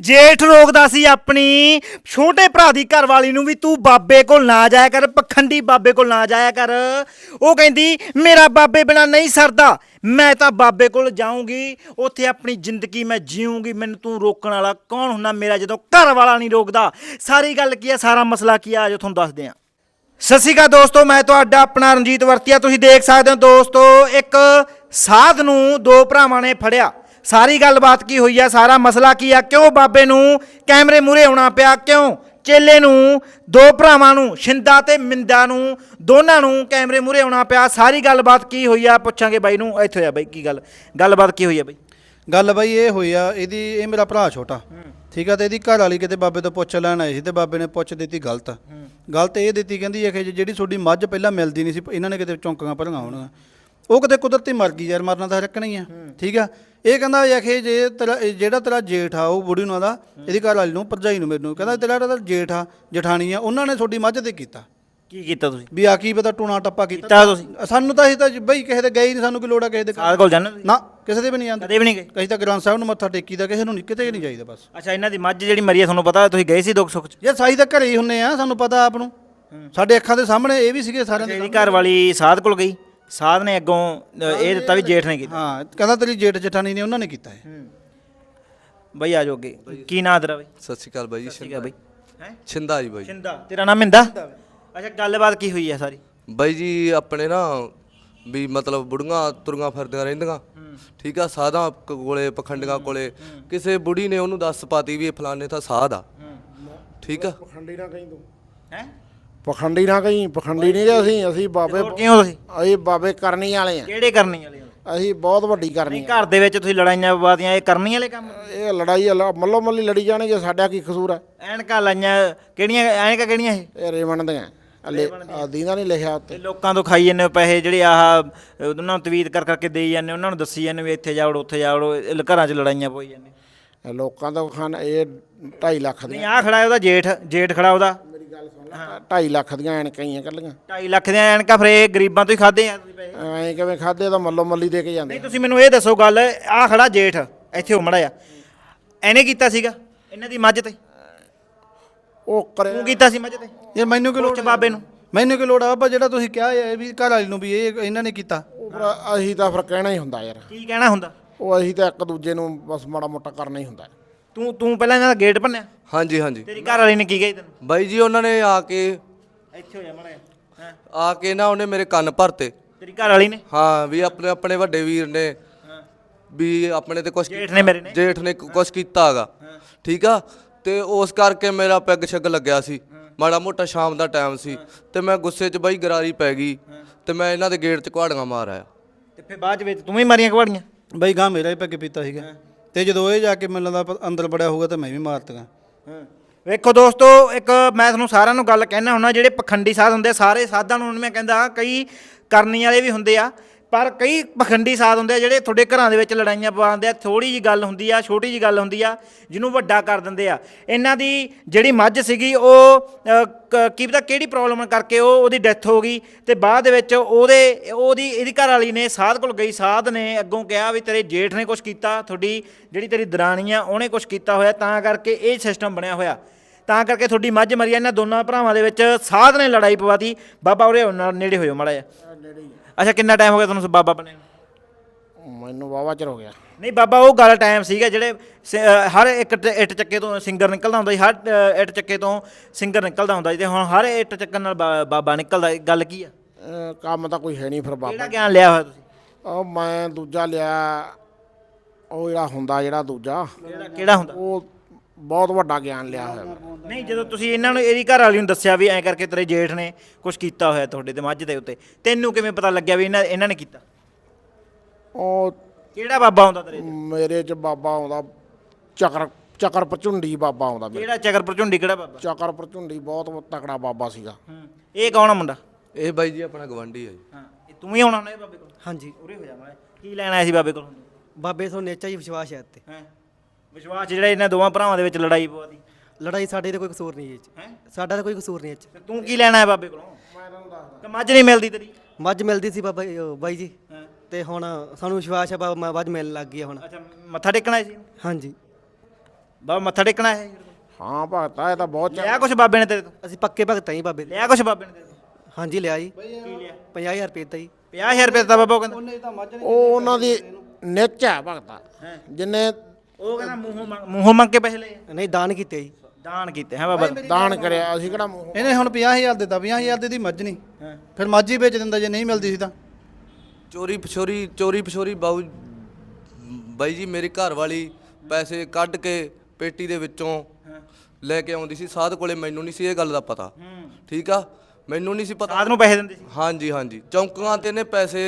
ਜੇਠ ਰੋਕਦਾ ਸੀ ਆਪਣੀ। ਛੋਟੇ ਭਰਾ ਦੀ ਘਰਵਾਲੀ ਨੂੰ ਵੀ ਤੂੰ ਬਾਬੇ ਕੋਲ ਨਾ ਜਾਇਆ ਕਰ, ਪਖੰਡੀ ਬਾਬੇ ਕੋਲ ਨਾ ਜਾਇਆ ਕਰ। ਉਹ ਕਹਿੰਦੀ, ਮੇਰਾ ਬਾਬੇ ਬਿਨਾ ਨਹੀਂ ਸਰਦਾ। ਮੈਂ ਤਾਂ ਬਾਬੇ ਕੋਲ ਜਾਊਂਗੀ। ਉੱਥੇ ਆਪਣੀ ਜ਼ਿੰਦਗੀ ਮੈਂ ਜੀਊਂਗੀ। ਮੈਨੂੰ ਤੂੰ ਰੋਕਣ ਵਾਲਾ ਕੌਣ ਹੁੰਦਾ? ਮੇਰਾ ਜਦੋਂ ਘਰ ਵਾਲਾ ਨਹੀਂ ਰੋਕਦਾ। ਸਾਰੀ ਗੱਲ ਕੀ ਹੈ ਸਾਰਾ ਮਸਲਾ ਕੀ ਆ? ਆਜੋ ਤੁਹਾਨੂੰ ਦੱਸਦੇ ਹਾਂ ਸਤਿ ਸ਼੍ਰੀ ਅਕਾਲ ਦੋਸਤੋ, ਮੈਂ ਤੁਹਾਡਾ ਆਪਣਾ ਰਣਜੀਤ ਵਰਤੀਆ। ਤੁਸੀਂ ਦੇਖ ਸਕਦੇ ਹੋ ਦੋਸਤੋ, ਇੱਕ ਸਾਧ ਨੂੰ ਦੋ ਭਰਾਵਾਂ ਨੇ ਫੜਿਆ। ਸਾਰੀ ਗੱਲਬਾਤ ਕੀ ਹੋਈ ਆ? ਸਾਰਾ ਮਸਲਾ ਕੀ ਆ? ਕਿਉਂ ਬਾਬੇ ਨੂੰ ਕੈਮਰੇ ਮੂਰੇ ਆਉਣਾ ਪਿਆ? ਕਿਉਂ? ਚੇਲੇ ਨੂੰ ਦੋ ਭਰਾਵਾਂ ਨੂੰ ਸ਼ਿੰਦਾ ਤੇ ਮਿੰਦਾ ਨੂੰ ਦੋਨਾਂ ਨੂੰ ਕੈਮਰੇ ਮੂਰੇ ਆਉਣਾ ਪਿਆ। ਸਾਰੀ ਗੱਲਬਾਤ ਕੀ ਹੋਈ ਆ? ਪੁੱਛਾਂਗੇ ਬਾਈ ਨੂੰ। ਇੱਥੇ ਆ ਬਾਈ ਕੀ ਗੱਲ? ਗੱਲਬਾਤ ਕੀ ਹੋਈ ਆ ਬਾਈ? ਗੱਲ ਬਾਈ ਇਹ ਹੋਈ ਆ ਇਹਦੀ ਇਹ ਮੇਰਾ ਭਰਾ ਛੋਟਾ। ਠੀਕ ਆ ਤੇ ਇਹਦੀ ਘਰ ਵਾਲੀ ਕਿਤੇ ਬਾਬੇ ਤੋਂ ਪੁੱਛ ਲੈਣ ਆਈ ਸੀ ਤੇ ਬਾਬੇ ਨੇ ਪੁੱਛ ਦਿੱਤੀ ਗਲਤ। ਗਲਤ ਇਹ ਦਿੱਤੀ ਕਹਿੰਦੀ ਹੈ ਕਿ ਜਿਹੜੀ ਤੁਹਾਡੀ ਮੱਝ ਪਹਿਲਾਂ ਮਿਲਦੀ ਨਹੀਂ ਸੀ ਇਹਨਾਂ ਨੇ ਕਿਤੇ ਚੌਂਕੀਆਂ ਭਰੀਆਂ ਹੋਣਗੀਆਂ। ਉਹ ਕਿਤੇ ਕੁਦਰਤੀ ਮਰ ਗਈ ਯਾਰ ਮਰਨਾ ਤਾਂ ਰੱਖਣਾ ਹੀ ਆ। ਠੀਕ ਆ? ਇਹ ਕਹਿੰਦਾ ਯਖੇ ਜੇ ਤੇਰਾ ਜਿਹੜਾ ਤੇਰਾ ਜੇਠ ਆ ਉਹ ਬੁੜੀ ਨੂੰ ਦਾ ਇਹਦੀ ਘਰ ਵਾਲੀ ਨੂੰ ਭਰਜਾਈ ਨੂੰ ਮੈਨੂੰ। ਕਹਿੰਦਾ ਤੇਰਾ ਜਿਹੜਾ ਜੇਠ ਆ ਜਠਾਣੀ ਆ ਉਹਨਾਂ ਨੇ ਤੁਹਾਡੀ ਮੱਝ ਤੇ ਕੀਤਾ। ਕੀ ਕੀਤਾ ਤੁਸੀਂ? ਵੀ ਆ ਕੀ ਪਤਾ ਟੂਣਾ ਟੱਪਾ ਕੀਤਾ। ਤੁਸੀਂ? ਸਾਨੂੰ ਤਾਂ ਅਸੀਂ ਤਾਂ ਬਈ ਕਿਸੇ ਦੇ ਗਏ ਨਹੀਂ ਸਾਨੂੰ ਕੀ ਲੋੜ ਆ ਕਿਸੇ ਦੇ। ਸਾਧ ਕੋਲ ਜਾਣਾ ਨਾ ਕਿਸੇ ਦੇ ਵੀ ਨਹੀਂ ਜਾਂਦੇ ਕਦੇ ਵੀ ਨਹੀਂ ਗਏ? ਅਸੀਂ ਤਾਂ ਗ੍ਰੰਥ ਸਾਹਿਬ ਨੂੰ ਮੱਥਾ ਟੇਕੀਦਾ ਕਿਸੇ ਨੂੰ ਨਹੀਂ ਕਿਤੇ ਨਹੀਂ ਜਾਈਦਾ ਬਸ। ਅੱਛਾ ਇਹਨਾਂ ਦੀ ਮੱਝ ਜਿਹੜੀ ਮਰੀ ਆ ਤੁਹਾਨੂੰ ਪਤਾ ਤੁਸੀਂ ਗਏ ਸੀ ਦੁੱਖ ਸੁੱਖ ਚ? ਯਾਰ ਸਾਈ ਤਾਂ ਘਰੇ ਹੀ ਹੁੰਨੇ ਆ ਸਾਨੂੰ ਪਤਾ ਆਪ ਨੂੰ। ਸਾਡੇ ਅੱਖਾਂ ਦੇ ਸਾਹਮਣੇ ਇਹ ਵੀ ਸੀਗੇ ਸਾਰਿਆਂ ਦੇ ਘਰ ਵਾਲੀ ਸਾਧ ਕੋਲ ਗਈ? ਸਾਧ ਨੇ ਅੱਗੋਂ ਅ, ਇਹ ਦਿੱਤਾ ਵੀ ਜੇਠ ਨੇ ਕੀਤਾ। ਹਾਂ ਕਹਿੰਦਾ ਤੇਰੀ ਜੇਠ ਜਠਾਣੀ ਨੇ ਉਹਨਾਂ ਨੇ ਕੀਤਾ ਹੈ। ਬਈ ਆ ਜਾਓ ਅੱਗੇ। ਕੀ ਨਾਂ ਤੇਰਾ ਬਈ? ਸਤਿ ਸ਼੍ਰੀ ਅਕਾਲ ਬਾਈ ਜੀ ਠੀਕ ਹੈ ਬਈ। ਹੈ? ਛਿੰਦਾ ਜੀ ਬਾਈ। ਸ਼ਿੰਦਾ ਤੇਰਾ ਨਾਮ ਮਿੰਦਾ? ਅੱਛਾ ਗੱਲਬਾਤ ਕੀ ਹੋਈ ਹੈ ਸਾਰੀ? ਬਾਈ ਜੀ ਆਪਣੇ ਨਾ ਵੀ ਮਤਲਬ ਬੁੜੀਆਂ ਤੁਰੀਆਂ ਫਿਰਦੀਆਂ ਰਹਿੰਦੀਆਂ। ਠੀਕ ਆ ਸਾਧਾਂ ਕ- ਕੋਲੇ ਪਖੰਡੀਆਂ ਕੋਲੇ। ਕਿਸੇ ਬੁੜੀ ਨੇ ਉਹਨੂੰ ਦੱਸ ਪਾਤੀ ਵੀ ਇਹ ਫਲਾਣੇ ਤਾਂ ਸਾਧ ਆ। ਠੀਕ ਆ। ਪਖੰਡੀ ਨਾ ਕਹੀਂ ਤੂੰ। ਹੈ? ਪਖੰਡੀ ਨਾ ਕਹੀਂ ਪਖੰਡੀ ਨਹੀਂ ਤੇ ਅਸੀਂ ਅਸੀਂ ਬਾਬੇ ਕਿਉਂ ਤੁਸੀਂ? ਅਸੀਂ ਬਾਬੇ ਕਰਨੀ ਵਾਲੇ ਆ। ਕਿਹੜੇ ਕਰਨੀ ਵਾਲੇ ਹੋ? ਅਸੀਂ ਬਹੁਤ ਵੱਡੀ ਕਰਨੀ ਨਹੀਂ ਘਰ ਦੇ ਵਿੱਚ ਤੁਸੀਂ ਲੜਾਈਆਂ ਵਿਵਾਦੀਆਂ ਇਹ ਕਰਨੀ ਵਾਲੇ ਕੰਮ? ਇਹ ਲੜਾਈ ਅੱਲਾ- ਮੱਲੋ ਮੱਲੀ ਲੜੀ ਜਾਣਗੇ ਸਾਡਾ ਕੀ ਕਸੂਰ ਹੈ ਐਨਕਾਂ ਲਾਈਆਂ ਕਿਹੜੀਆਂ ਐਨਕਾਂ ਕਿਹੜੀਆਂ ਇਹ? ਇਹ ਰੇਵਣ ਦੀਆਂ। ਅੱਲੇ ਦੀਦਾ ਨਹੀਂ ਲਿਖਿਆ ਉੱਤੇ। ਲੋਕਾਂ ਤੋਂ ਖਾਈ ਜਾਂਦੇ ਹੋ ਪੈਸੇ ਜਿਹੜੇ ਆਹ ਉਹਨਾਂ ਨੂੰ ਤਵੀਤ ਕਰ ਕਰਕੇ ਦੇਈ ਜਾਂਦੇ ਉਹਨਾਂ ਨੂੰ ਦੱਸੀ ਜਾਂਦੇ ਵੀ ਇੱਥੇ ਜਾਵੜੋ ਉੱਥੇ ਜਾਵੜੋ ਇਹ ਘਰਾਂ 'ਚ ਲੜਾਈਆਂ ਪਈ ਜਾਂਦੇ ਲੋਕਾਂ ਤੋਂ ਖਾਨ ਇਹ 2.5 ਲੱਖ ਨਹੀਂ ਦੀਆਂ ਆਹ ਖੜਾ ਉਹਦਾ ਜੇਠ ਜੇਠ ਖੜਾ ਉਹਦਾ। 2.5 ਲੱਖ ਦੀਆਂ ਐਨ ਕਈਆਂ ਕੱਲੀਆਂ। 2.5 ਲੱਖ ਦੀਆਂ ਐਨਕਾਂ ਫਿਰ ਇਹ ਗਰੀਬਾਂ ਤੋਂ ਹੀ ਖਾਦੇ ਆ ਤੁਸੀਂ ਪੈਸੇ? ਐਂ ਕਿਵੇਂ ਖਾਦੇ ਤਾਂ ਮੱਲੋ ਮੱਲੀ ਦੇ ਕੇ ਜਾਂਦੇ ਨਹੀਂ ਤੁਸੀਂ ਮੈਨੂੰ ਇਹ ਦੱਸੋ ਗੱਲ ਆਹ ਖੜਾ ਜੇਠ ਇੱਥੇ ਉਮੜਾ ਆ ਇਹਨੇ ਕੀਤਾ ਸੀਗਾ? ਇਹਨਾਂ ਦੀ ਮੱਝ ਤੇ? ਉਹ ਕਰੇ ਤੂੰ ਕੀਤਾ ਸੀ ਮੱਝ ਤੇ? ਇਹ ਮੈਨੂੰ ਕੀ ਲੋੜ ਪੁੱਛ ਬਾਬੇ ਨੂੰ। ਮੈਨੂੰ ਕੀ ਲੋੜ ਆ ਬਾਬਾ ਜਿਹੜਾ ਤੁਸੀਂ ਕਿਹਾ ਹੈ ਵੀ ਘਰ ਵਾਲੀ ਨੂੰ ਵੀ ਇਹ ਇਹਨਾਂ ਨੇ ਕੀਤਾ। ਉਹ ਅਸੀਂ ਤਾਂ ਫਿਰ ਕਹਿਣਾ ਹੀ ਹੁੰਦਾ ਯਾਰ। ਕੀ ਕਹਿਣਾ ਹੁੰਦਾ? ਉਹ ਅਸੀਂ ਤਾਂ ਇੱਕ ਦੂਜੇ ਨੂੰ ਬਸ ਮਾੜਾ ਮੋਟਾ ਕਰਨਾ ਹੀ ਹੁੰਦਾ। ਤੂੰ ਤੂੰ ਪਹਿਲਾਂ ਇਹਨਾਂ ਦਾ ਗੇਟ ਭੰਨਿਆ? ਹਾਂਜੀ ਹਾਂਜੀ। ਤੇਰੀ ਘਰ ਵਾਲੀ ਨੇ ਕੀ ਕਹੀ ਤੈਨੂੰ? ਬਾਈ ਜੀ ਉਹਨਾਂ ਨੇ ਆ ਕੇ ਇੱਥੇ ਹੋ ਜਾ ਮੜਾ ਹਾਂ? ਆ ਕੇ ਨਾ ਉਹਨੇ ਮੇਰੇ ਕੰਨ ਭਰਤੇ। ਤੇਰੀ ਘਰ ਵਾਲੀ ਨੇ? ਹਾਂ ਵੀ ਆਪਣੇ ਆਪਣੇ ਵੱਡੇ ਵੀਰ ਨੇ। ਵੀ ਆਪਣੇ ਤੇ ਕੁਛ ਜੇਠ ਨੇ ਮੇਰੇ ਨੇ? ਜੇਠ ਨੇ ਕੁਛ ਕੀਤਾ ਹੈਗਾ। ਠੀਕ ਆ? ਤੇ ਉਸ ਕਰਕੇ ਮੇਰਾ ਪੈਗ ਛੱਗ ਲੱਗਿਆ ਸੀ। ਮਾੜਾ ਮੋਟਾ ਸ਼ਾਮ ਦਾ ਟਾਈਮ ਸੀ। ਤੇ ਮੈਂ ਗੁੱਸੇ 'ਚ ਬਾਈ ਗਰਾਰੀ ਪੈ ਗਈ। ਤੇ ਮੈਂ ਇਹਨਾਂ ਦੇ ਗੇਟ 'ਚ ਕੁਹਾੜੀਆਂ ਮਾਰ ਆਇਆ। ਤੇ ਫਿਰ ਬਾਅਦ ਚ ਵਿੱਚ ਤੂੰ ਵੀ ਮਾਰੀਆਂ ਕਵਾੜੀਆਂ ਬਈ ਗਾਂ ਮੇਰਾ ਹੀ ਪੈਗ ਪੀਤਾ ਸੀਗਾ। ਤੇ ਜਦੋਂ ਇਹ ਜਾ ਕੇ ਮੈਨੂੰ ਲੱਗਦਾ ਅੰਦਰ ਬੜਿਆ ਹੋਊਗਾ ਤਾਂ ਮੈਂ ਵੀ ਮਾਰਤਗਾ ਵੇਖੋ ਦੋਸਤੋ ਇੱਕ ਮੈਂ ਤੁਹਾਨੂੰ ਸਾਰਿਆਂ ਨੂੰ ਗੱਲ ਕਹਿਣਾ ਹੁੰਦਾ ਜਿਹੜੇ ਪਖੰਡੀ ਸਾਧ ਹੁੰਦੇ ਆ, ਸਾਰੇ ਸਾਧਾਂ ਨੂੰ ਹੁਣ ਮੈਂ ਕਹਿੰਦਾ ਕਈ ਕਰਨੀ ਵਾਲੇ ਵੀ ਹੁੰਦੇ ਆ। ਪਰ ਕਈ ਪਖੰਡੀ ਸਾਧ ਹੁੰਦੇ ਆ ਜਿਹੜੇ ਤੁਹਾਡੇ ਘਰਾਂ ਦੇ ਵਿੱਚ ਲੜਾਈਆਂ ਪਵਾਉਂਦੇ ਆ ਥੋੜੀ ਜੀ ਗੱਲ ਹੁੰਦੀ ਆ ਛੋਟੀ ਜੀ ਗੱਲ ਹੁੰਦੀ ਆ ਜਿਹਨੂੰ ਵੱਡਾ ਕਰ ਦਿੰਦੇ ਆ। ਇਹਨਾਂ ਦੀ ਜਿਹੜੀ ਮੱਝ ਸੀਗੀ ਉਹ ਅ, ਕ- ਕੀ ਪਤਾ ਕਿਹੜੀ ਪ੍ਰੋਬਲਮ ਕਰਕੇ ਉਹ ਉਹਦੀ ਡੈਥ ਹੋ ਗਈ ਤੇ ਬਾਅਦ ਦੇ ਵਿੱਚ ਉਹਦੇ ਉਹਦੀ ਇਹਦੀ ਘਰ ਵਾਲੀ ਨੇ ਸਾਧ ਕੋਲ ਗਈ ਸਾਧ ਨੇ ਅੱਗੋਂ ਕਿਹਾ ਵੀ ਤੇਰੇ ਜੇਠ ਨੇ ਕੁਝ ਕੀਤਾ ਤੁਹਾਡੀ ਜਿਹੜੀ ਤੇਰੀ ਦਰਾਣੀ ਆ ਉਹਨੇ ਕੁਝ ਕੀਤਾ ਹੋਇਆ ਤਾਂ ਕਰਕੇ ਇਹ ਸਿਸਟਮ ਬਣਿਆ ਹੋਇਆ। ਤਾਂ ਕਰਕੇ ਤੁਹਾਡੀ ਮੱਝ ਮਰੀ ਆ, ਇਹਨਾਂ ਦੋਨਾਂ ਭਰਾਵਾਂ ਦੇ ਵਿੱਚ ਸਾਧ ਨੇ ਲੜਾਈ ਪਵਾਤੀ ਬਾਬਾ ਉਰੇ ਆਓ ਨਾਲ ਨੇੜੇ ਹੋਇਓ ਮਾੜਾ ਜਿਹਾ। ਅੱਛਾ ਕਿੰਨਾ ਟਾਈਮ ਹੋ ਗਿਆ ਤੁਹਾਨੂੰ ਬਾਬਾ ਬਣੇ ਨੂੰ? ਮੈਨੂੰ ਵਾਵਾ ਚਿਰ ਹੋ ਗਿਆ। ਨਹੀਂ ਬਾਬਾ ਉਹ ਗੱਲ ਟਾਈਮ ਸੀਗਾ ਜਿਹੜੇ ਸ- ਅਹ ਹਰ ਇੱਕ ਟ- ਇੱਟ ਚੱਕੇ ਤੋਂ ਸਿੰਗਰ ਨਿਕਲਦਾ ਹੁੰਦਾ ਸੀ ਹਰ ਅਹ, ਇੱਟ ਚੱਕੇ ਤੋਂ ਸਿੰਗਰ ਨਿਕਲਦਾ ਹੁੰਦਾ ਸੀ ਤੇ ਹੁਣ ਹਰ ਇੱਟ ਚੱਕਣ ਨਾਲ ਬਾ- ਬਾਬਾ ਨਿਕਲਦਾ ਗੱਲ ਕੀ ਆ? ਅਹ ਕੰਮ ਤਾਂ ਕੋਈ ਹੈ ਨਹੀਂ ਫਿਰ ਬਾਬਾ। ਕਿਹੜਾ ਗਿਆਨ ਲਿਆ ਹੋਇਆ ਤੁਸੀਂ? ਉਹ ਮੈਂ ਦੂਜਾ ਲਿਆ ਉਹ ਜਿਹੜਾ ਹੁੰਦਾ ਜਿਹੜਾ ਦੂਜਾ ਕਿਹੜਾ ਕਿਹੜਾ ਹੁੰਦਾ? ਉਹ ਬਹੁਤ ਵੱਡਾ ਗਿਆਨ ਲਿਆ ਹੋਇਆ ਮੈਂ ਨਹੀਂ ਜਦੋਂ ਤੁਸੀਂ ਇਹਨਾਂ ਨੂੰ ਇਹਦੀ ਘਰ ਵਾਲੀ ਨੂੰ ਦੱਸਿਆ ਵੀ ਐਂ ਕਰਕੇ ਤੇਰੇ ਜੇਠ ਨੇ ਕੁਝ ਕੀਤਾ ਹੋਇਆ ਤੁਹਾਡੇ ਤੇ ਮੱਝ ਦੇ ਉੱਤੇ ਤੈਨੂੰ ਕਿਵੇਂ ਪਤਾ ਲੱਗਿਆ ਵੀ ਇਹਨਾਂ ਇਹਨਾਂ ਨੇ ਕੀਤਾ? ਉਹ ਕਿਹੜਾ ਬਾਬਾ ਹੁੰਦਾ ਤੇਰੇ ਤੇ? ਮੇਰੇ ਚ ਬਾਬਾ ਆਉਂਦਾ ਚੱਕਰ ਚੱਕਰ ਪਚੁੰਡੀ ਬਾਬਾ ਆਉਂਦਾ ਮੇਰੇ। ਕਿਹੜਾ ਚਕਰ ਪ੍ਰਝੁੰਡੀ ਕਿਹੜਾ ਬਾਬਾ? ਚੱਕਰ ਪਚੁੰਡੀ ਬਹੁਤ ਤਕੜਾ ਬਾਬਾ ਸੀਗਾ। ਹੂੰ ਇਹ ਕੌਣ ਆ ਮੁੰਡਾ? ਇਹ ਬਾਈ ਜੀ ਆਪਣਾ ਗਵੰਡੀ ਆ ਜੀ। ਹਾਂ ਇਹ ਤੂੰ ਵੀ ਆਉਣਾ ਹੁੰਦਾ ਇਹ ਬਾਬੇ ਕੋਲ? ਹਾਂਜੀ। ਉਰੇ ਹੋ ਜਾ ਮੈਂ ਕੀ ਲੈਣ ਆਇਆ ਸੀ ਬਾਬੇ ਕੋਲ ਬਾਬੇ ਤੋਂ ਨੇਚਾ ਹੀ ਵਿਸ਼ਵਾਸ ਹੈ ਤੇ ਹੈ? ਵਿਸ਼ਵਾਸ ਜਿਹੜਾ ਇਹਨਾਂ ਦੋਵਾਂ ਭਰਾਵਾਂ ਦੇ ਵਿੱਚ ਲੜਾਈ ਪਵਾਦੀ ਲੜਾਈ ਸਾਡੇ ਤੇ ਕੋਈ ਕਸੂਰ ਨਹੀਂ ਇਹ 'ਚ ਹੈ? ਸਾਡਾ ਤਾਂ ਕੋਈ ਕਸੂਰ ਨਹੀਂ ਇਹ 'ਚ ਤੇ ਤੂੰ ਕੀ ਲੈਣਾ ਹੈ ਬਾਬੇ ਕੋਲੋਂ? ਮੈਂ ਤੁਹਾਨੂੰ ਦੱਸਦਾ ਤੇ ਮੱਝ ਨਹੀਂ ਮਿਲਦੀ ਤੇਰੀ? ਮੱਝ ਮਿਲਦੀ ਸੀ ਬਾਬਾ ਜੀ- ਉਹ ਬਾਈ ਜੀ। ਹਾਂ? ਤੇ ਹੁਣ ਸਾਨੂੰ ਵਿਸ਼ਵਾਸ ਹੈ ਬਾਬਾ ਮੱਝ ਮਿਲਣ ਲੱਗ ਗਈ ਹੈ ਹੁਣ। ਅੱਛਾ ਮੱਥਾ ਟੇਕਣਾ ਸੀ ਹਾਂਜੀ। ਬਾਬਾ ਮੱਥਾ ਟੇਕਣਾ ਹੈ ਹਾਂ ਭਗਤਾ ਇਹ ਤਾਂ ਬਹੁਤ ਚੰਗਾ ਲਿਆ ਕੁਛ ਬਾਬੇ ਨੇ ਤੇਰੇ ਤੋਂ? ਅਸੀਂ ਪੱਕੇ ਭਗਤ ਹਾਂ ਜੀ ਬਾਬੇ ਦੇ। ਲਿਆ ਕੁਛ ਬਾਬੇ ਨੇ ਤੇਰੇ ਤੋਂ? ਹਾਂਜੀ ਲਿਆ ਜੀ। ਕੀ ਲਿਆ? 50000 ਰੁਪਏ ਦਿੱਤਾ ਜੀ। 50000 ਰੁਪਏ ਦਾ ਬਾਬਾ ਉਹ ਕਹਿੰਦਾ। ਉਹਨੇ ਤਾਂ ਮੱਝ ਨਹੀਂ ਉਹ ਉਹਨਾਂ ਦੀ ਨਿੱਚ ਹੈ ਭਗਤਾ। ਜਿੰਨੇ ਉਹ ਕਹਿੰਦਾ ਮੂੰਹੋਂ ਮੰਗ ਮੂੰਹੋਂ ਮੰਗ ਕੇ ਪੈਸੇ ਲਏ ਨਹੀਂ ਦਾਨ ਕੀਤੇ ਜੀ। ਦਾਨ ਕੀਤੇ ਹੈ ਬਾਬਾ? ਦਾਨ ਕਰਿਆ ਅਸੀਂ ਕਿਹੜਾ ਮੂੰਹ ਇਹਨੇ ਹੁਣ 50000 ਦਿੱਤਾ 50000 ਦੀ ਦੀ ਮੱਝ ਨਹੀਂ। ਫਿਰ ਮੱਝ ਹੀ ਵੇਚ ਦਿੰਦਾ ਜੇ ਨਹੀਂ ਮਿਲਦੀ ਸੀ ਤਾਂ। ਚੋਰੀ ਪਛੋਰੀ ਚੋਰੀ ਪਛੋਰੀ ਬਾਊ ਬਾਈ ਜੀ ਮੇਰੀ ਘਰ ਵਾਲੀ ਪੈਸੇ ਕੱਢ ਕੇ ਪੇਟੀ ਦੇ ਵਿੱਚੋਂ ਲੈ ਕੇ ਆਉਂਦੀ ਸੀ ਸਾਧ ਕੋਲੇ ਮੈਨੂੰ ਨਹੀਂ ਸੀ ਇਹ ਗੱਲ ਦਾ ਪਤਾ। ਠੀਕ ਆ? ਮੈਨੂੰ ਨਹੀਂ ਸੀ ਪਤਾ। ਰਾਤ ਨੂੰ ਪੈਸੇ ਦਿੰਦੇ ਸੀ? ਹਾਂਜੀ ਹਾਂਜੀ। ਚੌਂਕਾਂ ਤੇ ਨੇ ਪੈਸੇ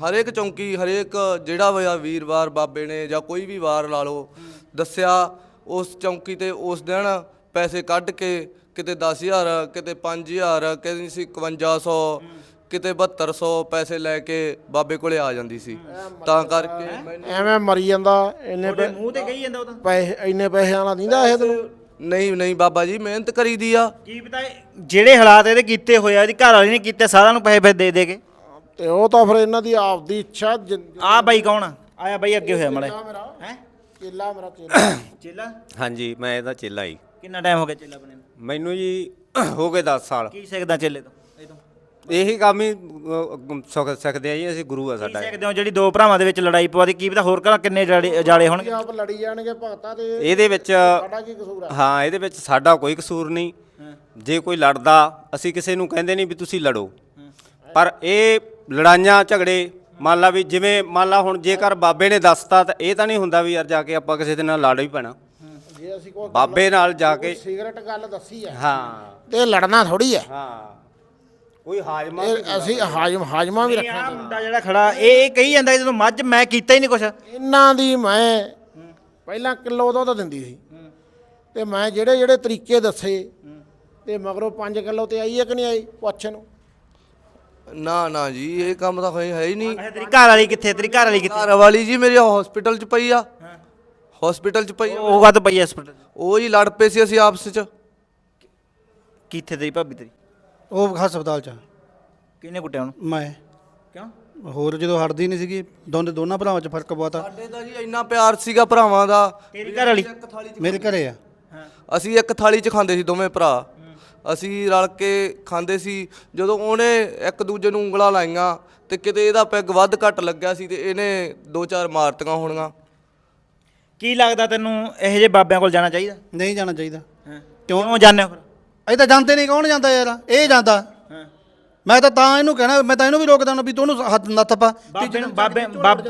ਹਰੇਕ ਚੌਂਕੀ ਹਰੇਕ ਜਿਹੜਾ ਹੋਇਆ ਵੀਰਵਾਰ ਬਾਬੇ ਨੇ ਜਾਂ ਕੋਈ ਵੀ ਵਾਰ ਲਾ ਲਓ ਦੱਸਿਆ ਉਸ ਚੌਂਕੀ ਤੇ ਉਸ ਦਿਨ ਪੈਸੇ ਕੱਢ ਕੇ ਕਿਤੇ 10000 ਕਿਤੇ 5000 ਕਿਤੇ ਸੀ 5100 ਕਿਤੇ 7200 ਪੈਸੇ ਲੈ ਕੇ ਬਾਬੇ ਕੋਲੇ ਆ ਜਾਂਦੀ ਸੀ। ਤਾਂ ਕਰਕੇ ਮੈਨੂੰ ਐਵੇਂ ਮਰੀ ਜਾਂਦਾ ਇੰਨੇ ਤੁਹਾਡੇ ਮੂੰਹ ਤੇ ਕਹੀ ਜਾਂਦਾ ਉਹ ਤਾਂ। ਪੈਸੇ ਇੰਨੇ ਪੈਸਿਆਂ ਨਾਲ ਦਿੰਦਾ ਇਹ ਤੈਨੂੰ? ਨਹੀਂ ਨਹੀਂ ਬਾਬਾ ਜੀ ਮਿਹਨਤ ਕਰੀਦੀ ਆ। ਕੀ ਪਤਾ ਇਹ ਜਿਹੜੇ ਹਾਲਾਤ ਇਹਦੇ ਕੀਤੇ ਹੋਏ ਆ ਇਹਦੀ ਘਰ ਵਾਲੀ ਨੇ ਕੀਤੇ ਸਾਰਿਆਂ ਨੂੰ ਪੈਸੇ ਫਿਰ ਦੇ ਦੇ ਕੇ। ਤੇ ਉਹ ਤਾਂ ਫਿਰ ਇਹਨਾਂ ਦੀ ਆਪਦੀ ਇੱਛਾ ਆ ਬਾਈ ਕੌਣ? ਆ ਆਇਆ ਬਾਈ ਅੱਗੇ ਹੋਇਆ ਮੇਰਾ। ਹੈ? ਚੇਲਾ ਮੇਰਾ ਚੇਲਾ। ਚੇਲਾ? ਹਾਂਜੀ ਮੈਂ ਇਹਦਾ ਚੇਲਾ ਹੀ ਕਿੰਨਾ ਟਾਈਮ ਹੋ ਗਿਆ ਚੇਲਾ ਬਣੇ ਨੂੰ? ਮੈਨੂੰ ਜੀ ਹੋ ਗਏ 10 ਸਾਲ। ਕੀ ਸਿੱਖਦਾ ਚੇਲੇ ਤੋਂ? ਇਹ ਤੋਂ? ਇਹੀ ਕੰਮ ਹੀ ਅਹ, ਸਿੱਖ ਸਕਦੇ ਆ ਜੀ ਅਸੀਂ ਗੁਰੂ ਆ ਕੀ ਸਾਡਾ। ਸਿੱਖਦੇ ਹੋ ਜਿਹੜੀ ਦੋ ਭਰਾਵਾਂ ਦੇ ਵਿੱਚ ਲੜਾਈ ਪਵਾਦੀ ਕੀ ਪਤਾ ਹੋਰ ਘਰਾਂ ਕਿੰਨੇ ਜਾਲੇ ਜਾਲੇ ਹੋਣਗੇ? ਆਪ ਲੜੀ ਜਾਣਗੇ ਭਗਤਾ ਤੇ। ਇਹਦੇ ਵਿੱਚ ਸਾਡਾ ਕੀ ਕਸੂਰ ਆ? ਹਾਂ ਇਹਦੇ ਵਿੱਚ ਸਾਡਾ ਕੋਈ ਕਸੂਰ ਨਹੀਂ। ਜੇ ਕੋਈ ਲੜਦਾ ਅਸੀਂ ਕਿਸੇ ਨੂੰ ਕਹਿੰਦੇ ਨਹੀਂ ਵੀ ਤੁਸੀਂ ਲੜੋ। ਪਰ ਇਹ ਲੜਾਈਆਂ ਝਗੜੇ ਮੰਨ ਲਾ ਵੀ ਜਿਵੇਂ ਮੰਨ ਲਾ ਹੁਣ ਜੇਕਰ ਬਾਬੇ ਨੇ ਦੱਸਤਾ ਤਾਂ ਇਹ ਤਾਂ ਨਹੀਂ ਹੁੰਦਾ ਵੀ ਯਾਰ ਜਾ ਕੇ ਆਪਾਂ ਕਿਸੇ ਦੇ ਨਾਲ ਲੜ ਹੀ ਪੈਣਾ। ਜੇ ਅਸੀਂ ਕੋਈ ਬਾਬੇ ਨਾਲ ਜਾ ਕੇ ਸਿਗਰਟ ਗੱਲ ਦੱਸੀ ਆ ਹਾਂ। ਤੇ ਲੜਨਾ ਥੋੜੀ ਆ ਹਾਂ। ਕੋਈ ਹਾਜ਼ਮਾ ਇਹ ਅਸੀਂ ਹਾਜਮ ਹਾਜਮਾ ਵੀ ਆ ਰੱਖਣਾ ਮੁੰਡਾ ਜਿਹੜਾ ਖੜਾ ਇਹ ਇਹ ਕਹੀ ਜਾਂਦਾ ਜਦੋਂ ਮੱਝ ਮੈਂ ਕੀਤਾ ਹੀ ਨਹੀਂ ਕੁਛ। ਇਹਨਾਂ ਦੀ ਮੈਂ ਪਹਿਲਾਂ ਕਿਲੋ ਦੁੱਧ ਦਿੰਦੀ ਸੀ। ਤੇ ਮੈਂ ਜਿਹੜੇ ਜਿਹੜੇ ਤਰੀਕੇ ਦੱਸੇ ਤੇ ਮਗਰੋਂ 5 ਕਿਲੋ ਤੇ ਆਈ ਹੈ ਕਿ ਨਹੀਂ ਆਈ? ਪੁੱਛ ਨੂੰ। ਨਾ ਨਾ ਜੀ ਇਹ ਕੰਮ ਤਾਂ ਹੈ ਹੀ ਨਹੀਂ। ਅੱਛਾ ਤੇਰੀ ਘਰ ਵਾਲੀ ਕਿੱਥੇ ਤੇਰੀ ਘਰ ਵਾਲੀ ਕਿੱਥੇ? ਘਰ ਵਾਲੀ ਜੀ ਮੇਰੇ ਹਸਪੀਟਲ 'ਚ ਪਈ ਆ। ਹਸਪੀਟਲ 'ਚ ਪਈ ਆ ਉਹ ਕਦ ਪਈ ਹਸਪੀਟਲ ਉਹ ਹੀ ਲੜ ਪਏ ਸੀ ਅਸੀਂ ਆਪਸ 'ਚ। ਕਿੱਥੇ ਤੇਰੀ ਭਾਬੀ ਤੇਰੀ? ਉਹ ਹਸਪਤਾਲ ਚ ਕਿਹਨੇ ਕੁੱਟਿਆ ਉਹਨੂੰ? ਮੈਂ। ਕਿਉਂ? ਹੋਰ ਜਦੋਂ ਹਟਦੀ ਨਹੀਂ ਸੀਗੀ ਦੋਨੇ ਦੋਨਾਂ ਭਰਾਵਾਂ ਚ ਫ਼ਰਕ ਪਵਾਤਾ ਸਾਡੇ ਤਾਂ ਜੀ ਇੰਨਾ ਪਿਆਰ ਸੀਗਾ ਭਰਾਵਾਂ ਦਾ। ਤੇਰੀ ਘਰ ਵਾਲੀ? ਮੇਰੇ ਘਰੇ ਆ। ਅਸੀਂ ਇੱਕ ਥਾਲੀ 'ਚ ਖਾਂਦੇ ਸੀ ਦੋਵੇਂ ਭਰਾ। ਅਸੀਂ ਰਲ ਕੇ ਖਾਂਦੇ ਸੀ। ਜਦੋਂ ਉਹਨੇ ਇੱਕ ਦੂਜੇ ਨੂੰ ਉਂਗਲਾਂ ਲਾਈਆਂ ਤੇ ਕਿਤੇ ਇਹਦਾ ਪੈਗ ਵੱਧ ਘੱਟ ਲੱਗਿਆ ਸੀ ਤੇ ਇਹਨੇ ਦੋ ਚਾਰ ਮਾਰਤੀਆਂ ਹੋਣੀਆਂ ਕੀ ਲੱਗਦਾ ਤੈਨੂੰ ਇਹੋ ਜਿਹੇ ਬਾਬਿਆਂ ਕੋਲ ਜਾਣਾ ਚਾਹੀਦਾ? ਨਹੀਂ ਜਾਣਾ ਚਾਹੀਦਾ। ਕਿਉਂ? ਜਾਂਦੇ ਹੋ ਫਿਰ? ਇਹ ਤਾਂ ਜਾਂਦੇ ਨਹੀਂ ਕੌਣ ਜਾਂਦਾ ਯਾਰ? ਇਹ ਜਾਂਦਾ। ਹਾਂ? ਮੈਂ ਤਾਂ ਤਾਂ ਇਹਨੂੰ ਕਹਿਣਾ ਮੈਂ ਤਾਂ ਇਹਨੂੰ ਵੀ ਰੋਕਦਾ ਹੁੰਦਾ ਵੀ ਤੂੰ ਉਹਨੂੰ ਹੱਥ ਨੱਥ ਪਾ। ਬਾਬੇ ਨੂੰ ਬਾਬੇ ਬਾਬ-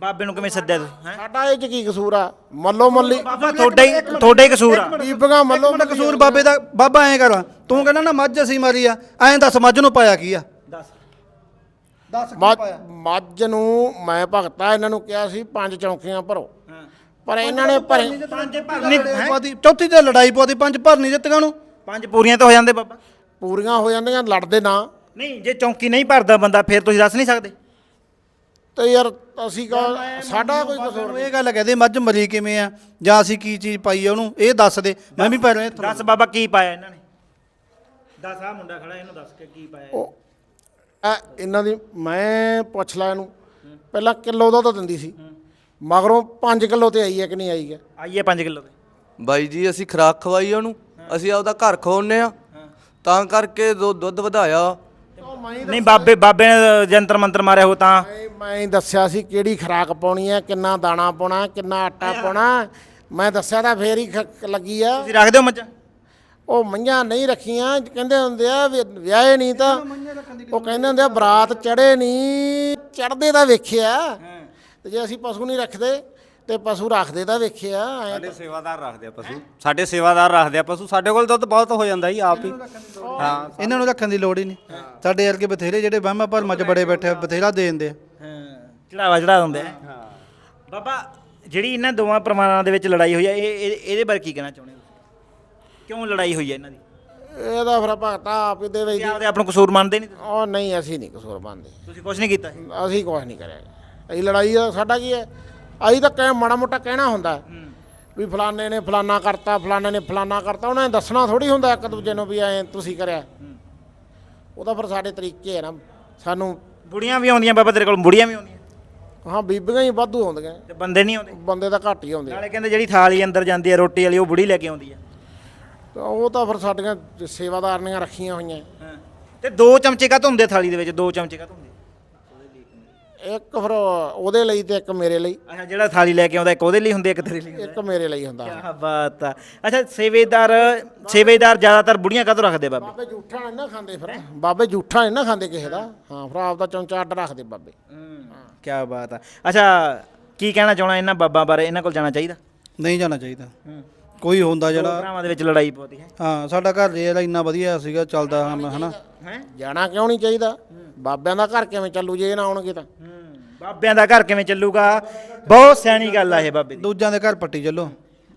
ਬਾਬੇ ਨੂੰ ਕਿਵੇਂ ਸੱਦਿਆ ਤੂੰ ਹੈ? ਸਾਡਾ ਇਹ ਚ ਕੀ ਕਸੂਰ ਆ? ਮੱਲੋ ਮੱਲੀ। ਬਾਬਾ ਤੁਹਾਡਾ ਹੀ ਤੁਹਾਡਾ ਹੀ ਕਸੂਰ ਆ। ਬੀਬੀਆਂ ਮੱਲੋ ਮੇਰਾ ਕਸੂਰ ਬਾਬੇ ਦਾ ਬਾਬਾ ਐਂ ਕਰ ਤੂੰ ਕਹਿੰਦਾ ਨਾ ਮੱਝ ਅਸੀਂ ਮਾਰੀ ਆ ਐਂ ਦੱਸ ਮੱਝ ਨੂੰ ਪਾਇਆ ਕੀ ਆ? ਦੱਸ। ਦੱਸ ਮੱਝ- ਮੱਝ ਨੂੰ ਮੈਂ ਭਗਤਾ ਇਹਨਾਂ ਨੂੰ ਕਿਹਾ ਸੀ ਪੰਜ ਚੌਂਕੀਆਂ ਭਰੋ। ਪਰ ਇਹਨਾਂ ਨੇ ਭਰੇ ਪੰਜ ਭਰਨੀ ਚੌਥੀ ਤੇ ਲੜਾਈ ਪਾਦੀ ਪੰਜ ਭਰ ਨਹੀਂ ਦਿੱਤੀਆਂ ਨੂੰ। ਪੰਜ ਪੂਰੀਆਂ ਤਾਂ ਹੋ ਜਾਂਦੇ ਬਾਬਾ। ਪੂਰੀਆਂ ਹੋ ਜਾਂਦੀਆਂ ਲੜਦੇ ਨਾ। ਨਹੀਂ ਜੇ ਚੌਂਕੀ ਨਹੀਂ ਭਰਦਾ ਬੰਦਾ ਫਿਰ ਤੁਸੀਂ ਦੱਸ ਨਹੀਂ ਸਕਦੇ। ਤੇ ਯਾਰ ਅਸੀਂ ਕਹ ਸਾਡਾ ਕੋਈ ਕਸੂਰ ਇਹ ਗੱਲ ਕਹਦੇ ਮੱਝ ਮਰੀ ਕਿਵੇਂ ਆ? ਜਾਂ ਅਸੀਂ ਕੀ ਚੀਜ਼ ਪਾਈ ਆ ਉਹਨੂੰ? ਇਹ ਦੱਸ ਦੇ। ਮੈਂ ਵੀ ਪਹਿਲਾਂ ਇੱਥੋਂ ਦੱਸ ਬਾਬਾ ਕੀ ਪਾਇਆ ਇਹਨਾਂ ਨੇ? ਦੱਸ ਆ ਮੁੰਡਾ ਖੜਾ ਇਹਨੂੰ ਦੱਸ ਕੇ ਕੀ ਪਾਇਆ ਉਹ ਆ ਇਹਨਾਂ ਦੀ ਮੈਂ ਪੁੱਛ ਲਾ ਇਹਨੂੰ। ਪਹਿਲਾਂ ਕਿਲੋ ਦੁੱਧ ਦਿੰਦੀ ਸੀ। ਮਗਰੋਂ 5 ਕਿਲੋ ਤੇ ਆਈ ਹੈ ਕਿ ਨਹੀਂ ਆਈ ਹੈ? ਆਈਏ 5 ਕਿਲੋ ਦੇ ਬਾਈ ਜੀ ਅਸੀਂ ਖਰਾਕ ਖਵਾਈ ਉਹਨੂੰ। ਅਸੀਂ ਆਪਦਾ ਘਰ ਖਵਾਉਂਦੇ ਆ। ਤਾਂ ਕਰਕੇ ਦੁ- ਦੁੱਧ ਵਧਾਇਆ। ਨਹੀਂ ਬਾਬੇ ਬਾਬੇ ਨੇ ਜੰਤਰ ਮੰਤਰ ਮਾਰਿਆ ਹੋ ਤਾਂ। ਮੈਂ- ਦੱਸਿਆ ਸੀ ਕਿਹੜੀ ਖਰਾਕ ਪਾਉਣੀ ਹੈ ਕਿੰਨਾ ਦਾਣਾ ਪਾਉਣਾ ਕਿੰਨਾ ਆਟਾ ਪਾਉਣਾ। ਮੈਂ ਦੱਸਿਆ ਤਾਂ ਫੇਰ ਹੀ ਲੱਗੀ ਆ। ਤੁਸੀਂ ਰੱਖਦੇ ਹੋ ਮੱਝਾਂ? ਉਹ ਮਈਆਂ ਨਹੀਂ ਰੱਖੀਆਂ ਕਹਿੰਦੇ ਹੁੰਦੇ ਆ ਵਿਆਹੇ ਨਹੀਂ ਤਾਂ ਉਹ ਕਹਿੰਦੇ ਹੁੰਦੇ ਆ ਬਰਾਤ ਚੜੇ ਨਹੀਂ ਚੜਦੇ ਤਾਂ ਵੇਖਿਆ। ਤੇ ਜੇ ਅਸੀਂ ਪਸ਼ੂ ਨਹੀਂ ਰੱਖਦੇ ਤੇ ਪਸ਼ੂ ਰੱਖਦੇ ਤਾਂ ਵੇਖਿਆ ਐਂ ਸਾਡੇ ਸੇਵਾਦਾਰ ਰੱਖਦੇ ਆ ਪਸ਼ੂ। ਸਾਡੇ ਸੇਵਾਦਾਰ ਰੱਖਦੇ ਆ ਪਸ਼ੂ। ਸਾਡੇ ਕੋਲ ਦੁੱਧ ਬਹੁਤ ਹੋ ਜਾਂਦਾ ਜੀ ਆਪ ਹੀ। ਹਾਂ। ਇਹਨਾਂ ਨੂੰ ਰੱਖਣ ਦੀ ਲੋੜ ਹੀ ਨਹੀਂ। ਸਾਡੇ ਵਰਗੇ ਬਥੇਰੇ ਜਿਹੜੇ ਵਹਿਮਾਂ ਭਰਮਾਂ ਚ ਬੜੇ ਬੈਠੇ ਆ, ਬਥੇਰਾ ਦੇ ਦਿੰਦੇ ਆ। ਹਾਂ ਚੜਾਵਾ ਚੜਾ ਦਿੰਦੇ ਆ। ਬਾਬਾ ਜਿਹੜੀ ਇਹਨਾਂ ਦੋਵਾਂ ਪਰਮਾਣਾਂ ਦੇ ਵਿੱਚ ਲੜਾਈ ਹੋਈ ਹੈ ਇਹ ਇਹ- ਇਹਦੇ ਬਾਰੇ ਕੀ ਕਹਿਣਾ ਚਾਹੁੰਦੇ ਹੋ ਤੁਸੀਂ? ਕਿਉਂ ਲੜਾਈ ਹੋਈ ਹੈ ਇਹਨਾਂ ਦੀ? ਇਹਦਾ ਫਿਰ ਭਗਤਾ ਆਪ ਇਹਦੇ ਵਿੱਚ ਤੁਸੀਂ ਆਪਦੇ ਆਪ ਨੂੰ ਕਸੂਰ ਮੰਨਦੇ ਨਹੀਂ ਤੁਸੀਂ? ਉਹ ਨਹੀਂ ਅਸੀਂ ਨਹੀਂ ਕਸੂਰ ਮੰਨਦੇ। ਤੁਸੀਂ ਕੁਝ ਨਹੀਂ ਕੀਤਾ ਅਸੀਂ ਕੁਛ ਨਹੀਂ ਕਰਿਆ। ਅਸੀਂ ਲੜਾਈ ਦਾ ਸਾਡਾ ਕੀ ਹੈ? ਅਸੀਂ ਤਾਂ ਕਹਿ ਮਾੜਾ ਮੋਟਾ ਕਹਿਣਾ ਹੁੰਦਾ ਹੈ। ਵੀ ਫਲਾਣੇ ਨੇ ਫਲਾਨਾ ਕਰਤਾ ਫਲਾਣੇ ਨੇ ਫਲਾਨਾ ਕਰਤਾ ਉਹਨਾਂ ਨੇ ਦੱਸਣਾ ਥੋੜੀ ਹੁੰਦਾ ਇੱਕ ਦੂਜੇ ਨੂੰ ਵੀ ਐ ਤੁਸੀਂ ਕਰਿਆ। ਉਹ ਤਾਂ ਫਿਰ ਸਾਡੇ ਤਰੀਕੇ ਹੈ ਨਾ ਸਾਨੂੰ ਬੁੜੀਆਂ ਵੀ ਆਉਂਦੀਆਂ ਬਾਬਾ ਤੇਰੇ ਕੋਲ ਬੁੜੀਆਂ ਵੀ ਆਉਂਦੀਆਂ? ਹਾਂ ਬੀਬੀਆਂ ਹੀ ਵਾਧੂ ਆਉਂਦੀਆਂ। ਤੇ ਬੰਦੇ ਨਹੀਂ ਆਉਂਦੇ? ਬੰਦੇ ਤਾਂ ਘੱਟ ਹੀ ਆਉਂਦੇ ਆ। ਨਾਲੇ ਕਹਿੰਦੇ ਜਿਹੜੀ ਥਾਲੀ ਅੰਦਰ ਜਾਂਦੀ ਹੈ ਰੋਟੀ ਵਾਲੀ ਉਹ ਬੁੜੀ ਲੈ ਕੇ ਆਉਂਦੀ ਆ। ਤਾਂ ਉਹ ਤਾਂ ਫਿਰ ਸਾਡੀਆਂ ਸੇਵਾਦਾਰਨੀਆਂ ਰੱਖੀਆਂ ਹੋਈਆਂ। ਤੇ ਦੋ ਚਮਚੇ ਕਾ ਹੁੰਦੇ ਥਾਲੀ ਦੇ ਵਿੱਚ? ਦੋ ਚਮਚੇ ਕਾ ਹੁੰਦੇ ਇੱਕ ਫਿਰ ਉਹਦੇ ਲਈ ਤੇ ਇੱਕ ਮੇਰੇ ਲਈ। ਅੱਛਾ ਜਿਹੜਾ ਥਾਲੀ ਲੈ ਕੇ ਆਉਂਦਾ ਇੱਕ ਉਹਦੇ ਲਈ ਹੁੰਦੀ ਇੱਕ ਤੇਰੇ ਲਈ ਇੱਕ ਮੇਰੇ ਲਈ ਹੁੰਦਾ। ਕੀ ਬਾਤ ਆ। ਅੱਛਾ ਸੇਵੇਦਾਰ ਸੇਵੇਦਾਰ ਜ਼ਿਆਦਾਤਰ ਬੁੜੀਆਂ ਕਾਹਤੋਂ ਰੱਖਦੇ ਬਾਬੇ? ਬਾਬੇ ਜੂਠਾ ਨਹੀਂ ਨਾ ਖਾਂਦੇ ਫਿਰ। ਬਾਬੇ ਜੂਠਾ ਨਹੀਂ ਨਾ ਖਾਂਦੇ ਕਿਸੇ ਦਾ। ਹਾਂ ਫਿਰ ਆਪ ਦਾ ਚਮਚਾ ਅੱਡ ਰੱਖਦੇ ਬਾਬੇ। ਕੀ ਬਾਤ ਆ। ਅੱਛਾ ਕੀ ਕਹਿਣਾ ਚਾਹਣਾ ਇਹਨਾਂ ਬਾਬਾਂ ਬਾਰੇ? ਇਹਨਾਂ ਕੋਲ ਜਾਣਾ ਚਾਹੀਦਾ? ਨਹੀਂ ਜਾਣਾ ਚਾਹੀਦਾ। ਕੋਈ ਹੁੰਦਾ ਜਿਹੜਾ ਭਰਾਵਾਂ ਦੇ ਵਿੱਚ ਲੜਾਈ ਪਉਂਦੀ ਹੈ। ਹਾਂ ਸਾਡਾ ਘਰ ਜਿਹੜਾ ਇੰਨਾ ਵਧੀਆ ਸੀਗਾ ਚੱਲਦਾ ਹਮ ਹਨਾ। ਹੈ? ਜਾਣਾ ਕਿਉਂ ਨਹੀਂ ਚਾਹੀਦਾ? ਬਾਬਿਆਂ ਦਾ ਘਰ ਕਿਵੇਂ ਚੱਲੂ ਜੇ ਇਹ ਨਾ ਆਉਣਗੇ ਤਾਂ? ਬਾਬਿਆਂ ਦਾ ਘਰ ਕਿਵੇਂ ਚੱਲੂਗਾ? ਬਹੁਤ ਸਿਆਣੀ ਗੱਲ ਆ ਇਹ ਬਾਬੇ ਦੀ। ਦੂਜਿਆਂ ਦੇ ਘਰ ਪੱਟੀ ਚੱਲੋ।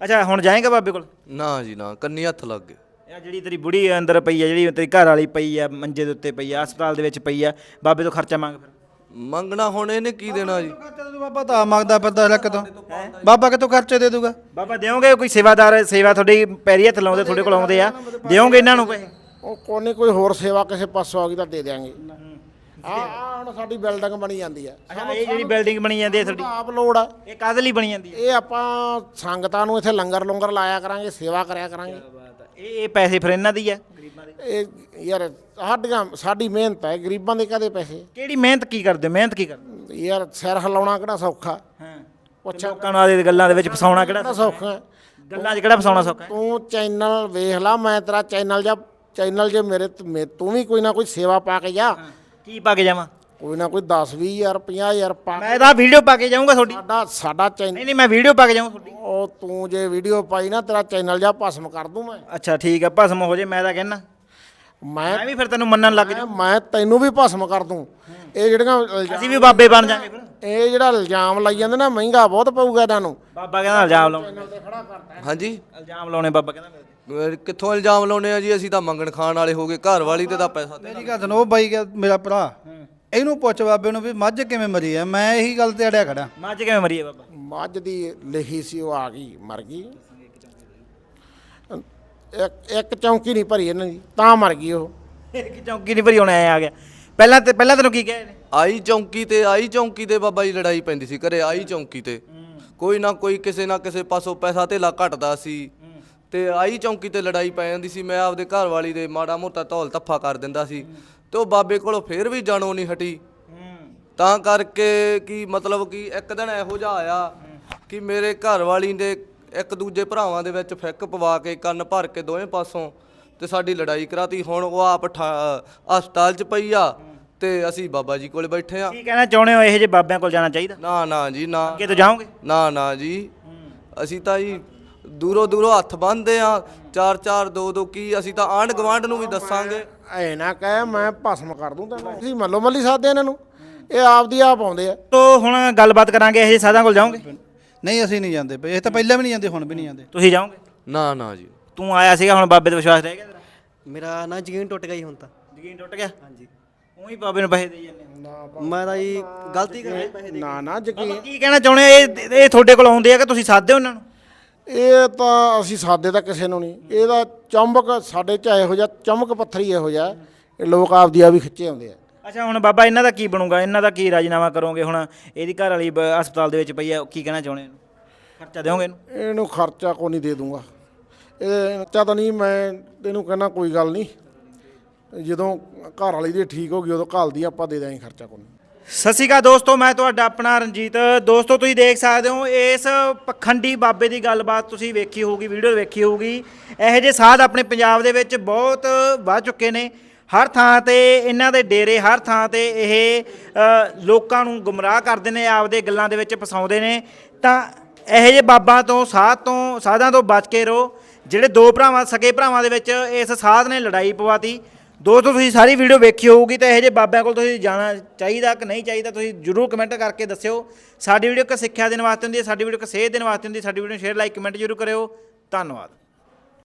ਅੱਛਾ ਹੁਣ ਜਾਏਗਾ ਬਾਬੇ ਕੋਲ? ਨਾ ਜੀ ਨਾ ਕੰਨੀ ਹੱਥ ਲੱਗ ਗਏ। ਇਹ ਜਿਹੜੀ ਤੇਰੀ ਬੁੜੀ ਅੰਦਰ ਪਈ ਆ ਜਿਹੜੀ ਤੇਰੀ ਘਰ ਵਾਲੀ ਪਈ ਆ ਮੰਜੇ ਦੇ ਉੱਤੇ ਪਈ ਆ ਹਸਪਤਾਲ ਦੇ ਵਿੱਚ ਪਈ ਆ ਬਾਬੇ ਤੋਂ ਖਰਚਾ ਮੰਗ ਫਿਰ। ਮੰਗਣਾ ਹੁਣ ਇਹਨੇ ਕੀ ਦੇਣਾ ਜੀ? ਤਾਂ ਬਾਬਾ ਤਾਂ ਮੰਗਦਾ ਫਿਰਦਾ ਲੱਕ ਤੋਂ ਬਾਬਾ ਕਿਤੋਂ ਖਰਚੇ ਦੇ ਦੂਗਾ? ਬਾਬਾ ਦਿਓਗੇ ਕੋਈ ਸੇਵਾਦਾਰ ਸੇਵਾ ਤੁਹਾਡੀ ਪੈਰੀ ਹੱਥ ਲਾਉਂਦੇ ਤੁਹਾਡੇ ਕੋਲ ਆਉਂਦੇ ਆ। ਦਿਓਗੇ ਇਹਨਾਂ ਨੂੰ ਪੈਸੇ? ਉਹ ਕੋਨੇ ਕੋਈ ਹੋਰ ਸੇਵਾ ਕਿਸੇ ਪਾਸੋਂ ਆ ਗਈ ਤਾਂ ਦੇ ਆ ਹੁਣ ਸਾਡੀ ਬਿਲਡਿੰਗ ਬਣੀ ਜਾਂਦੀ ਆ। ਅੱਛਾ ਇਹ ਜਿਹੜੀ ਬਿਲਡਿੰਗ ਬਣੀ ਜਾਂਦੀ ਹੈ ਤੁਹਾਡੀ? ਆਪ ਲੋੜ ਆ। ਇਹ ਕਾਹਦੇ ਲਈ ਬਣੀ ਜਾਂਦੀ ਹੈ ਇਹ ਆਪਾਂ ਸੰਗਤਾਂ ਨੂੰ ਇੱਥੇ ਲੰਗਰ ਲੰਗਰ ਲਾਇਆ ਕਰਾਂਗੇ ਸੇਵਾ ਕਰਿਆ ਕਰਾਂਗੇ। ਇਹ ਇਹ ਪੈਸੇ ਫਿਰ ਇਹਨਾਂ ਦੀ ਆ? ਗਰੀਬਾਂ ਦੇ। ਇਹ ਯਾਰ ਸਾਡੀਆਂ ਸਾਡੀ ਮਿਹਨਤ ਹੈ ਗਰੀਬਾਂ ਦੇ ਕਦੇ ਪੈਸੇ? ਕਿਹੜੀ ਮਿਹਨਤ ਕੀ ਕਰਦੇ? ਮਿਹਨਤ ਕੀ ਕਰਦੇ? ਯਾਰ ਸਿਰ ਹਿਲਾਉਣਾ ਕਿਹੜਾ ਸੌਖਾ? ਹਾਂ। ਪੁੱਛਾਂ ਲੋਕਾਂ ਨੂੰ ਆਦੇ ਗੱਲਾਂ ਦੇ ਵਿੱਚ ਫਸਾਉਣਾ ਕਿਹੜਾ ਸੌਖਾ? ਹੈ? ਗੱਲਾਂ 'ਚ ਕਿਹੜਾ ਫਸਾਉਣਾ ਸੌਖਾ? ਤੂੰ ਚੈਨਲ ਵੇਖ ਲਾ ਮੈਂ ਤੇਰਾ ਚੈਨਲ ਜਾਂ ਚੈਨਲ ਜੇ ਮੇਰੇ ਤੇ- ਵੀ ਕੋਈ ਨਾ ਕੋਈ ਸੇਵਾ ਪਾ ਕੇ ਜਾ। ਕੀ ਪਾ ਕੇ ਜਾਵਾਂ? ਕੋਈ ਨਾ ਕੋਈ 10 20000 50000 ਪਾ ਮੈਂ ਤਾਂ ਵੀਡੀਓ ਪਾ ਕੇ ਜਾਊਂਗਾ ਤੁਹਾਡੀ। ਸਾਡਾ ਸਾਡਾ ਚੈਨਲ ਨਹੀਂ ਨਹੀਂ ਮੈਂ ਵੀਡੀਓ ਪਾ ਕੇ ਜਾਊਂ ਤੁਹਾਡੀ। ਉਹ ਤੂੰ ਜੇ ਵੀਡੀਓ ਪਾਈ ਨਾ ਤੇਰਾ ਚੈਨਲ ਜਾਂ ਭਸਮ ਕਰ ਦੂੰ ਮੈਂ। ਅੱਛਾ ਠੀਕ ਆ ਭਸਮ ਹੋ ਜੇ ਮੈਂ ਤਾਂ ਕਹਿਣਾ ਮੈਂ ਮੈਂ ਵੀ ਫਿਰ ਤੈਨੂੰ ਮੰਨਣ ਲੱਗ ਜਾ ਮੈਂ ਤੈਨੂੰ ਵੀ ਭਸਮ ਕਰ ਦੂੰ। ਇਹ ਜਿਹੜੀਆਂ ਅਸੀਂ ਵੀ ਬਾਬੇ ਬਣ ਜਾਾਂਗੇ ਫਿਰ। ਇਹ ਜਿਹੜਾ ਇਲਜ਼ਾਮ ਲਾਈ ਜਾਂਦੇ ਨਾ ਮਹਿੰਗਾ ਬਹੁਤ ਪਊਗਾ ਇਹਨਾਂ ਨੂੰ ਬਾਬਾ ਕਹਿੰਦਾ ਇਲਜ਼ਾਮ ਲਾਉਣੇ। ਹਾਂਜੀ। ਇਲਜ਼ਾਮ ਲਾਉਣੇ ਬਾਬਾ ਕਹਿੰਦਾ ਮੇਰੇ ਤੇ। ਅਹ ਕਿੱਥੋਂ ਇਲਜ਼ਾਮ ਲਾਉਣੇ ਆ ਜੀ? ਅਸੀਂ ਤਾਂ ਮੰਗਣ ਖਾਣ ਵਾਲੇ ਹੋ ਗਏ। ਘਰ ਵਾਲੀ ਤੇ ਤਾਂ ਪੈਸਾ ਤੇ ਮੇਰੀ ਗੱਲ ਸੁਣੋ ਉਹ ਬਾਈ ਗਿਆ ਮੇਰਾ ਭਰਾ। ਇਹਨੂੰ ਪੁੱਛ ਬਾਬੇ ਨੂੰ ਵੀ ਮੱਝ ਕਿਵੇਂ ਮਰੀ ਆ? ਮੈਂ ਇਹੀ ਗੱਲ ਤੇ ਅੜਿਆ ਖੜਾ ਮੱਝ ਕਿਵੇਂ ਮਰੀ ਹੈ ਬਾਬਾ? ਮੱਝ ਦੀ ਲਿਖੀ ਸੀ ਉਹ ਆ ਗਈ ਮਰ ਗਈ। ਇੱਕ ਇੱਕ ਚੌਂਕੀ ਨਹੀਂ ਭਰੀ ਇਹਨਾਂ ਦੀ ਤਾਂ ਮਰ ਗਈ ਉਹ। ਕਿ ਚੌਂਕੀ ਨਹੀਂ ਭਰੀ ਹੁਣ ਐ ਆ ਗਿਆ। ਪਹਿਲਾਂ ਤੇ ਪਹਿਲਾਂ ਤੈਨੂੰ ਕੀ ਕਹੇ ਨੇ ਆਈ ਚੌਂਕੀ ਤੇ ਆਈ ਚੌਂਕੀ ਤੇ ਬਾਬਾ ਜੀ ਲੜਾਈ ਪੈਂਦੀ ਸੀ ਘਰੇ ਆਈ ਚੌਂਕੀ ਤੇ। ਕੋਈ ਨਾ ਕੋਈ ਕਿਸੇ ਨਾ ਕਿਸੇ ਪਾਸੋਂ ਪੈਸਾ ਧੇਲਾ ਘਟਦਾ ਸੀ। ਤੇ ਆਈ ਚੌਂਕੀ ਤੇ ਲੜਾਈ ਪੈ ਜਾਂਦੀ ਸੀ ਮੈਂ ਆਪਦੇ ਘਰ ਵਾਲੀ ਦੇ ਮਾੜਾ ਮੋਟਾ ਧੌਲ ਧੱਫਾ ਕਰ ਦਿੰਦਾ ਸੀ। ਤੇ ਉਹ ਬਾਬੇ ਕੋਲੋਂ ਫੇਰ ਵੀ ਜਾਣੋ ਨਹੀਂ ਹਟੀ। ਤਾਂ ਕਰਕੇ ਕੀ ਮਤਲਬ ਕਿ ਇੱਕ ਦਿਨ ਇਹੋ ਜਿਹਾ ਆਇਆ ਕਿ ਮੇਰੇ ਘਰ ਵਾਲੀ ਦੇ ਇੱਕ ਦੂਜੇ ਭਰਾਵਾਂ ਦੇ ਵਿੱਚ ਫਿੱਕ ਪਵਾ ਕੇ ਕੰਨ ਭਰ ਕੇ ਦੋਵੇਂ ਪਾਸੋਂ ਤੇ ਸਾਡੀ ਲੜਾਈ ਕਰਾਤੀ। ਹੁਣ ਉਹ ਆਪ ਠਾ- ਹਸਪਤਾਲ 'ਚ ਪਈ ਆ ਤੇ ਅਸੀਂ ਬਾਬਾ ਜੀ ਕੋਲੇ ਬੈਠੇ ਆ। ਕੀ ਕਹਿਣਾ ਚਾਹੁੰਦੇ ਹੋ? ਇਹੋ ਜਿਹੇ ਬਾਬਿਆਂ ਕੋਲ ਜਾਣਾ ਚਾਹੀਦਾ? ਨਾ ਨਾ ਜੀ ਨਾ। ਅੱਗੇ ਤੋਂ ਜਾਓਗੇ? ਨਾ ਨਾ ਜੀ। ਅਸੀਂ ਤਾਂ ਜੀ ਦੂਰੋਂ ਦੂਰੋਂ ਹੱਥ ਬੰਨਦੇ ਆ। ਚਾਰ ਚਾਰ ਦੋ ਦੋ ਕੀ ਅਸੀਂ ਤਾਂ ਆਂਢ ਗਵਾਂਢ ਨੂੰ ਵੀ ਦੱਸਾਂਗੇ। ਐ ਨਾ ਕਹਿ ਮੈਂ ਭਸਮ ਕਰ ਦੂੰ ਤੈਨੂੰ। ਤੁਸੀਂ ਮੱਲੋ ਮੱਲੀ ਸਾਦੇ ਇਹਨਾਂ। ਨੂੰ ਇਹ ਆਪਦੀ ਆਪ ਆਉਂਦੇ ਆ। ਤੋ ਹੁਣ ਗੱਲਬਾਤ ਕਰਾਂਗੇ ਇਹੋ ਜਿਹੇ ਸਾਧਾਂ ਕੋਲ ਜਾਓਗੇ? ਨਹੀਂ ਅਸੀਂ ਨਹੀਂ ਜਾਂਦੇ ਪਏ ਇਹ ਤਾਂ ਪਹਿਲਾਂ ਵੀ ਨਹੀਂ ਜਾਂਦੇ ਹੁਣ ਵੀ ਨਹੀਂ ਜਾਂਦੇ। ਤੁਸੀਂ ਜਾਓਗੇ? ਨਾ ਨਾ ਜੀ। ਤੂੰ ਆਇਆ ਸੀਗਾ ਹੁਣ ਬਾਬੇ ਤੇ ਵਿਸ਼ਵਾਸ ਰਹਿ ਗਿਆ ਤੇਰਾ? ਮੇਰਾ ਨਾ ਯਕੀਨ ਟੁੱਟ ਗਿਆ ਜੀ ਹੁਣ ਤਾਂ। ਯਕੀਨ ਟੁੱਟ ਗਿਆ? ਹਾਂਜੀ। ਉਹੀ ਬਾਬੇ ਨੂੰ ਪੈਸੇ ਦੇਈ ਜਾਂਦੇ ਮੈਂ ਤਾਂ ਜੀ ਗਲਤੀ ਕਰ ਪੈਸੇ ਦੇ ਨਾ ਨਾ ਯਕੀਨ ਕੀ ਕਹਿਣਾ ਚਾਹੁੰਦੇ ਹੋ ਇਹ ਇਹ ਤੁਹਾਡੇ ਕੋਲ ਆਉਂਦੇ ਆ ਕਿ ਤੁਸੀਂ ਸਾਧਦੇ ਹੋ ਉਹਨਾਂ ਨੂੰ? ਇਹ ਤਾਂ ਅਸੀਂ ਸਾਦੇ ਤਾਂ ਕਿਸੇ ਨੂੰ ਨਹੀਂ। ਇਹਦਾ ਚੰਬਕ ਸਾਡੇ ਚ ਇਹੋ ਜਿਹਾ ਚਮਕ ਪੱਥਰੀ ਇਹੋ ਜਿਹਾ। ਇਹ ਲੋਕ ਆਪਦੀ ਆ ਵੀ ਖਿੱਚੇ ਆਉਂਦੇ ਆ। ਅੱਛਾ ਹੁਣ ਬਾਬਾ ਇਹਨਾਂ ਦਾ ਕੀ ਬਣੂਗਾ? ਇਹਨਾਂ ਦਾ ਕੀ ਰਾਜੀਨਾਮਾ ਕਰੋਗੇ ਹੁਣ? ਇਹਦੀ ਘਰ ਵਾਲੀ ਬ- ਹਸਪਤਾਲ ਦੇ ਵਿੱਚ ਪਈ ਆ ਕੀ ਕਹਿਣਾ ਚਾਹੁੰਦੇ ਇਹਨੂੰ? ਖਰਚਾ ਦਿਓਗੇ ਇਹਨੂੰ? ਇਹਨੂੰ ਖਰਚਾ ਕੋਈ ਨਹੀਂ ਦੇ ਦੂੰਗਾ। ਇਹ ਖਰਚਾ ਤਾਂ ਨਹੀਂ ਮੈਂ ਇਹਨੂੰ ਕਹਿੰਦਾ ਕੋਈ ਗੱਲ ਨਹੀਂ। ਜਦੋਂ ਘਰ ਵਾਲੀ ਦੀ ਠੀਕ ਹੋ ਗਈ ਉਦੋਂ ਘੱਲਦੀ ਆਪਾਂ ਦੇ ਦਾਂਗੇ ਖਰਚਾ ਕੋਈ ਨਹੀਂ। ਸਤਿ ਸ਼੍ਰੀ ਅਕਾਲ ਦੋਸਤੋ ਮੈਂ ਤੁਹਾਡਾ ਆਪਣਾ ਰਣਜੀਤ। ਦੋਸਤੋ ਤੁਸੀਂ ਦੇਖ ਸਕਦੇ ਹੋ ਇਸ ਪਖੰਡੀ ਬਾਬੇ ਦੀ ਗੱਲਬਾਤ ਤੁਸੀਂ ਵੇਖੀ ਹੋਊਗੀ ਵੀਡੀਓ ਵੇਖੀ ਹੋਊਗੀ। ਇਹੋ ਜਿਹੇ ਸਾਧ ਆਪਣੇ ਪੰਜਾਬ ਦੇ ਵਿੱਚ ਬਹੁਤ ਵੱਧ ਚੁੱਕੇ ਨੇ। ਹਰ ਥਾਂ ਤੇ ਇਹਨਾਂ ਦੇ ਡੇਰੇ, ਹਰ ਥਾਂ ਤੇ ਇਹ ਲੋਕਾਂ ਨੂੰ ਗੁੰਮਰਾਹ ਕਰਦੇ ਨੇ, ਆਪਦੇ ਗੱਲਾਂ ਦੇ ਵਿੱਚ ਫਸਾਉਂਦੇ ਨੇ। ਤਾਂ ਇਹੋ ਜਿਹੇ ਬਾਬਾਂ ਤੋਂ, ਸਾਧ ਤੋਂ, ਸਾਧਾਂ ਤੋਂ ਬਚ ਕੇ ਰਹੋ, ਜਿਹੜੇ ਦੋ ਭਰਾਵਾਂ, ਸਕੇ ਭਰਾਵਾਂ ਦੇ ਵਿੱਚ ਇਸ ਸਾਧ ਨੇ ਲੜਾਈ ਪਵਾਤੀ। ਦੋਸਤੋ, ਤੁਸੀਂ ਸਾਰੀ ਵੀਡੀਓ ਵੇਖੀ ਹੋਊਗੀ ਤਾਂ ਇਹੋ ਜਿਹੇ ਬਾਬਿਆਂ ਕੋਲ ਤੁਸੀਂ ਜਾਣਾ ਚਾਹੀਦਾ ਕਿ ਨਹੀਂ ਚਾਹੀਦਾ, ਤੁਸੀਂ ਜਰੂਰ ਕਮੈਂਟ ਕਰਕੇ ਦੱਸਿਓ। ਸਾਡੀ ਵੀਡੀਓ ਇੱਕ ਸਿੱਖਿਆ ਦੇਣ ਵਾਸਤੇ ਹੁੰਦੀ ਹੈ, ਸਾਡੀ ਵੀਡੀਓ ਇੱਕ ਸੇਧ ਦੇਣ ਵਾਸਤੇ ਹੁੰਦੀ ਹੈ, ਸਾਡੀ ਵੀਡੀਓ ਨੂੰ ਸ਼ੇਅਰ, ਲਾਈਕ, ਕਮੈਂਟ ਜਰੂਰ ਕਰਿਓ। ਧੰਨਵਾਦ।